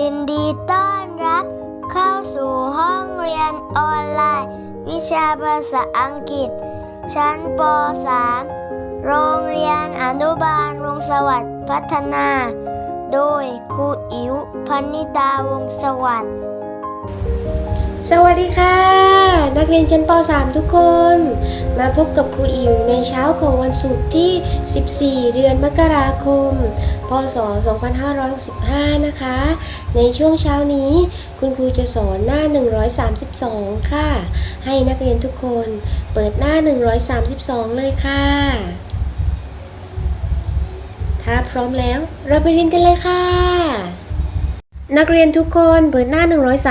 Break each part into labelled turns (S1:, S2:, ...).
S1: ยินดีต้อนรับเข้าสู่ห้องเรียนออนไลน์ วิชาภาษาอังกฤษ ชั้นป .3 โรงเรียนอนุบาลวงสวัสดิ์พัฒนา โดยครูอิ๋วพนิตาวงสวัสดิ์
S2: สวัสดีค่ะ นักเรียนชั้นป .3 ทุกคน มาพบกับครูอิ๋วในเช้าของวันศุกร์ที่ 14 เดือนมกราคม พศ 2565 นะคะ ในช่วงเช้านี้คุณครูจะสอนหน้า 132 ค่ะ ให้นักเรียนทุกคนเปิดหน้า 132 เลยค่ะ ถ้าพร้อมแล้วเราไปเรียนกันเลยค่ะนักเรียนทุกคนเปิดหน้า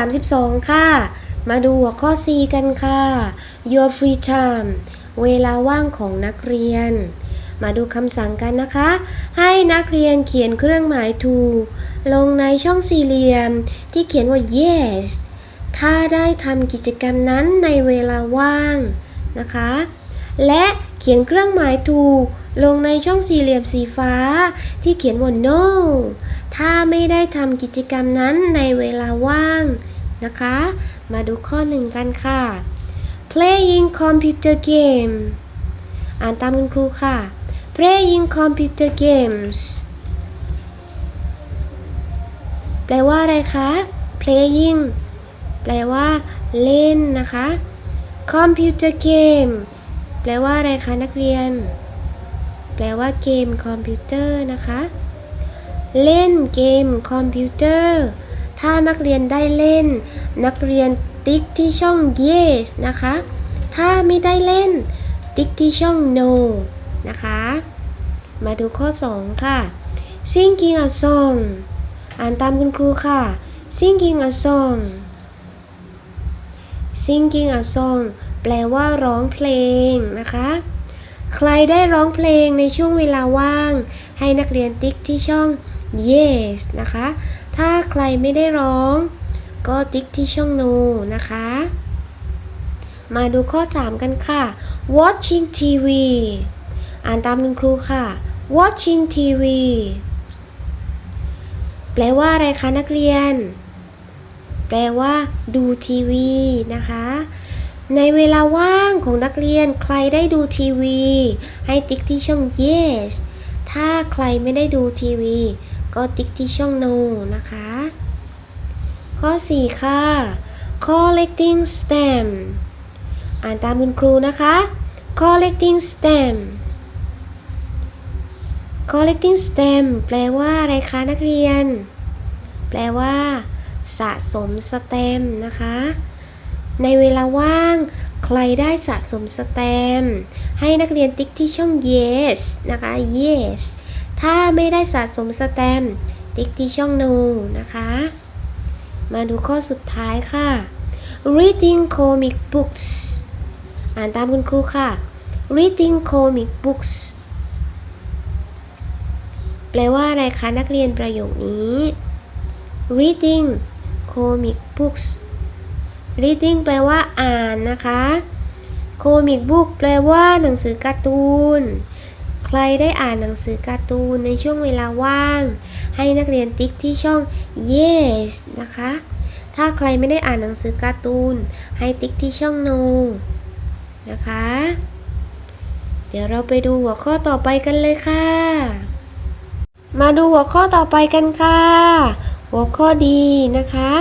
S2: 132 ค่ะ มาดูหัวข้อ C กันค่ะ Your free time เวลาว่างของนักเรียน มาดูคำสั่งกันนะคะ ให้นักเรียนเขียนเครื่องหมาย to ลงในช่องสี่เหลี่ยม ที่เขียนว่า yes ถ้าได้ทำกิจกรรมนั้นในเวลาว่างนะคะ และเขียนเครื่องหมาย to ลงในช่องสี่เหลี่ยมสีฟ้า ที่เขียนว่า no ถ้าไม่ได้ทำกิจกรรมนั้นในเวลาว่างนะคะ มาดูข้อหนึ่งกันค่ะ playing computer game อ่านตามคุณครูค่ะ playing computer games แปลว่าอะไรคะ playing แปลว่า เล่นนะคะ computer game แปลว่าอะไรคะนักเรียน แปลว่าเกมคอมพิวเตอร์นะคะ เล่นเกมคอมพิวเตอร์ ถ้านักเรียนได้เล่น นักเรียนติ๊กที่ช่อง yes นะคะ ถ้าไม่ได้เล่น ติ๊กที่ช่อง no นะคะ มาดูข้อ 2 ค่ะ singing a song อ่านตามคุณครูค่ะ singing a song singing a song แปลว่าร้องเพลงนะคะ ใครได้ร้องเพลงในช่วงเวลาว่าง ให้นักเรียนติ๊กที่ช่อง yes นะคะ ถ้าใครไม่ได้ร้อง ก็ติ๊กที่ช่อง no นะคะ มาดูข้อ 3 กันค่ะ watching TV อ่านตามคุณครูค่ะ watching TV แปลว่าอะไรคะนักเรียน แปลว่า ดูทีวีนะคะ ในเวลาว่างของนักเรียนใครได้ดูทีวี ให้ติ๊กที่ช่อง yes ถ้าใครไม่ได้ดูทีวี ก็ติ๊กที่ช่อง no นะคะ ข้อ 4 ค่ะ collecting stamp อ่านตามคุณครูนะคะ collecting stamp collecting stamp แปลว่าอะไรคะนักเรียน แปลว่า สะสมสแตมนะคะ ในเวลาว่าง ใครได้สะสมสแตมให้นักเรียนติ๊กที่ช่อง yes นะคะ yes ถ้าไม่ได้สะสมสแตมติ๊กที่ช่อง no นะคะ มาดูข้อสุดท้ายค่ะ reading comic books อ่านตามคุณครูค่ะ reading comic books แปลว่าอะไรคะนักเรียนประโยคนี้ reading comic books reading แปลว่าอ่านนะคะ comic book แปลว่าหนังสือการ์ตูน ใครได้อ่านหนังสือการ์ตูนในช่วงเวลาว่าง ให้นักเรียนติ๊กที่ช่อง yes นะคะ ถ้าใครไม่ได้อ่านหนังสือการ์ตูน ให้ติ๊กที่ช่อง no นะคะ เดี๋ยวเราไปดูหัวข้อต่อไปกันเลยค่ะ มาดูหัวข้อต่อไปกันค่ะ หัวข้อดีนะคะ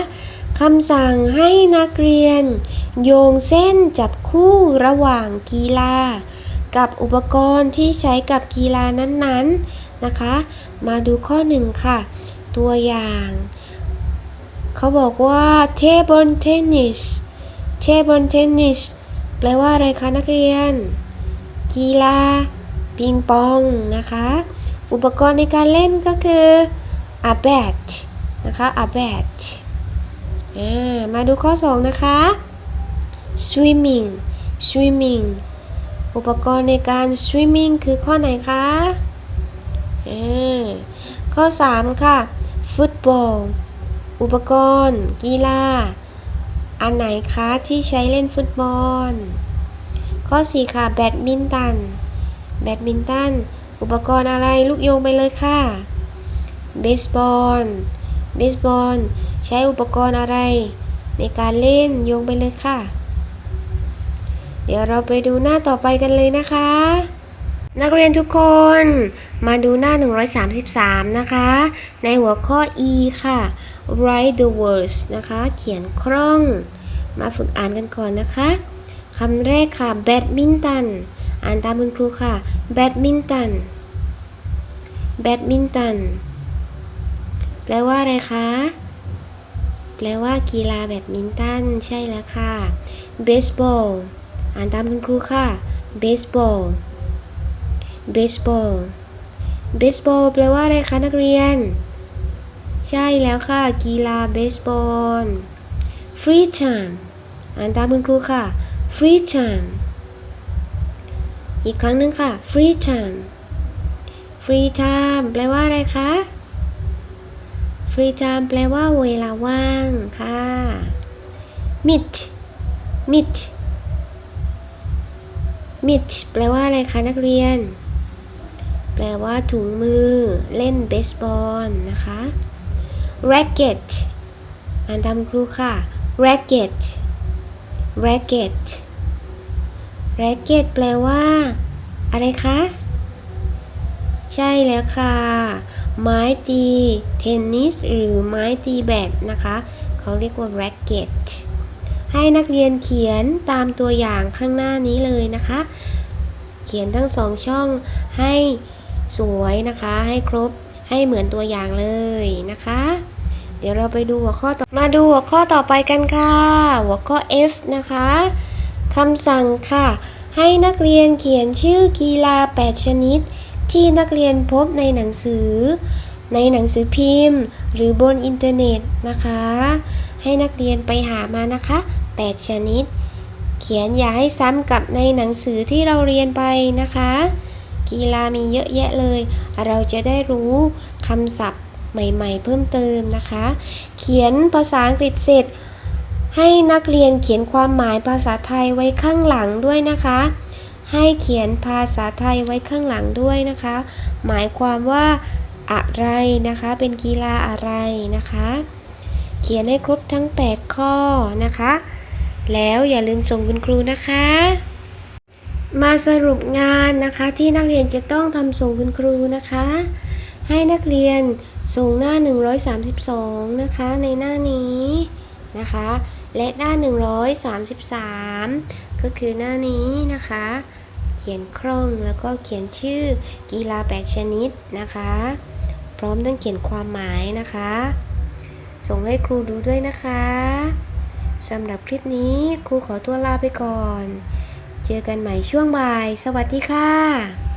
S2: คำสั่งให้นักเรียน โยงเส้นจับคู่ระหว่างกีฬา กับอุปกรณ์ที่ใช้กับกีฬานั้นๆนะคะ มาดูข้อหนึ่งค่ะ ตัวอย่าง เขาบอกว่า table tennis table tennis แปลว่าอะไรคะนักเรียน กีฬาปิงปองนะคะ อุปกรณ์ในการเล่นก็คือ a bat นะคะ a bat มาดูข้อ 2 นะคะ swimming swimming อุปกรณ์ในการ swimming คือข้อไหนคะอ่าข้อ 3 ค่ะ football อุปกรณ์ กีฬา อันไหนคะที่ใช้เล่นฟุตบอล ข้อ 4 ค่ะ แบดมินตัน แบดมินตัน อุปกรณ์อะไรลูกโยงไปเลยค่ะ เบสบอล เบสบอล ใช้อุปกรณ์อะไร ในการเล่นโยงไปเลยค่ะ เดี๋ยวเราไปดูหน้าต่อไปกันเลยนะคะ นักเรียนทุกคนมาดูหน้า 133 นะคะ ในหัวข้อ E ค่ะ write the words นะคะ เขียนคล่อง มาฝึกอ่านกันก่อนนะคะคำแรกค่ะ badminton อ่านตามคุณครูค่ะ badminton badminton แปลว่าอะไรคะ แปลว่ากีฬาแบดมินตันใช่แล้วค่ะ baseball อ่่านตามคุณครูค่ะ baseball baseball baseball แปลว่าอะไรคะนักเรียน ใช่แล้วค่ะ กีฬาเบสบอล free time อ่านตามคุณครูค่ะ free time อีกครั้งหนึ่งค่ะ free time free time แปลว่าอะไรคะ free time แปลว่าเวลาว่างค่ะ meet meet meet แปลว่าอะไรคะนักเรียน แปลว่าถุงมือ เล่นเบสบอลนะคะ racket อ่านตามครูค่ะ racket racket racket แปลว่า อะไรคะ ใช่แล้วค่ะ ไม้ตีเทนนิสหรือไม้ตีแบดนะคะ เขาเรียกว่า racket ให้นักเรียนเขียนตามตัวอย่างข้างหน้านี้เลยนะคะ เขียนทั้งสองช่องให้สวยนะคะ ให้ครบให้เหมือนตัวอย่างเลยนะคะ เดี๋ยวเราไปดูหัวข้อต่อมาดูหัวข้อต่อไปกันค่ะ หัวข้อ F นะคะคำสั่งค่ะ ให้นักเรียนเขียนชื่อกีฬา 8 ชนิด ที่นักเรียนพบในหนังสือ ในหนังสือพิมพ์ หรือบนอินเทอร์เน็ตนะคะ ให้นักเรียนไปหามานะคะ 8 ชนิด เขียนอย่าให้ซ้ำกับในหนังสือที่เราเรียนไปนะคะ กีฬามีเยอะแยะเลย เราจะได้รู้คำศัพท์ใหม่ๆ เพิ่มเติมนะคะ เขียนภาษาอังกฤษเสร็จ ให้นักเรียนเขียนความหมายภาษาไทยไว้ข้างหลังด้วยนะคะ ให้เขียนภาษาไทยไว้ข้างหลังด้วยนะคะ หมายความว่าอะไรนะคะ เป็นกีฬาอะไรนะคะ เขียนให้ครบทั้ง 8 ข้อนะคะ แล้วอย่าลืมส่งคุณครูนะคะ มาสรุปงานนะคะที่นักเรียนจะต้องทำส่งคุณครูนะคะ ให้นักเรียนส่งหน้า 132 นะคะในหน้านี้นะคะ และหน้า 133 ก็คือหน้านี้นะคะ เขียนคล่องแล้วก็เขียนชื่อกีฬา 8 ชนิดนะคะ พร้อมทั้งเขียนความหมายนะคะ ส่งให้ครูดูด้วยนะคะ สำหรับคลิปนี้ครูขอตัวลาไปก่อน เจอกันใหม่ช่วงบ่าย สวัสดีค่ะ